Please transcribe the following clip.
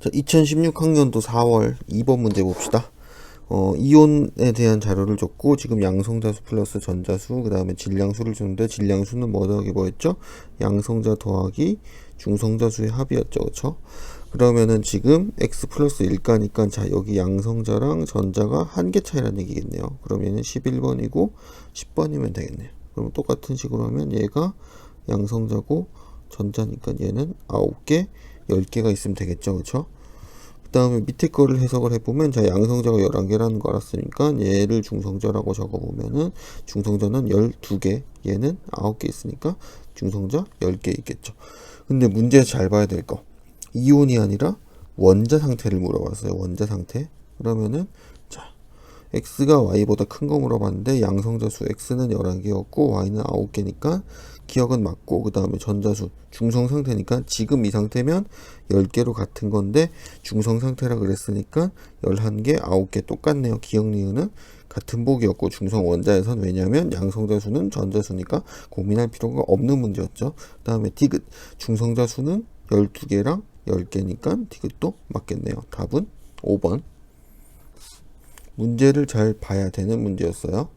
자, 2016학년도 4월 2번 문제 봅시다. 어, 이온에 대한 자료를 줬고 지금 양성자수 플러스 전자수 그 다음에 질량수를 주는데 질량수는 뭐 더하기 뭐였죠? 양성자 더하기 중성자수의 합이었죠 그쵸? 그러면은 지금 x 플러스 1가니까 자 여기 양성자랑 전자가 한 개 차이라는 얘기겠네요 그러면은 11번이고 10번이면 되겠네요 그럼 똑같은 식으로 하면 얘가 양성자고 전자니까 얘는 9개 10개가 있으면 되겠죠 그쵸? 그 다음에 밑에 거를 해석을 해보면 자 양성자가 11개라는 거 알았으니까 얘를 중성자라고 적어보면은 중성자는 12개 얘는 9개 있으니까 중성자 10개 있겠죠. 근데 문제 잘 봐야 될 거. 이온이 아니라 원자 상태를 물어봤어요 원자 상태. 그러면은 자 x가 y보다 큰 거 물어봤는데 양성자 수 x는 11개였고 y는 9개니까 기억은 맞고 그 다음에 전자수 중성 상태니까 지금 이 상태면 10개로 같은 건데 중성 상태라 그랬으니까 11개 9개 똑같네요. 기억 니은은 같은 복이었고 중성 원자에선 왜냐하면 양성자 수는 전자수니까 고민할 필요가 없는 문제였죠. 그 다음에 디귿 중성자 수는 12개랑 10개니까 디귿도 맞겠네요. 답은 5번. 문제를 잘 봐야 되는 문제였어요